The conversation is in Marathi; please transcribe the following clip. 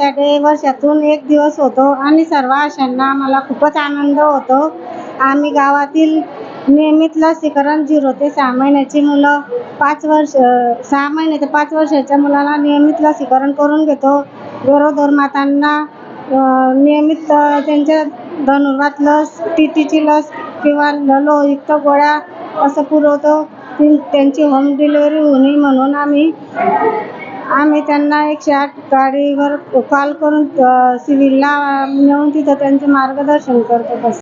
आषाढी वर्षातून एक दिवस होतो आणि सर्व आशांना मला खूपच आनंद होतो. आम्ही गावातील नियमित लसीकरण झिरो ते सहा महिन्याची मुलं पाच वर्ष सहा महिने ते पाच वर्षाच्या मुलाला नियमित लसीकरण करून घेतो. गरोदर मातांना नियमित त्यांच्या धनुर्वात लस टी टीची लस किंवा ल- लोहयुक्त गोळ्या असं पुरवतो. त्यांची होम डिलिव्हरी होऊ नये म्हणून आम्ही आम्ही त्यांना एकशे आठ गाडीवर कॉल करून अ, सिव्हिलला नेऊन तिथं त्यांचं मार्गदर्शन करतो बस.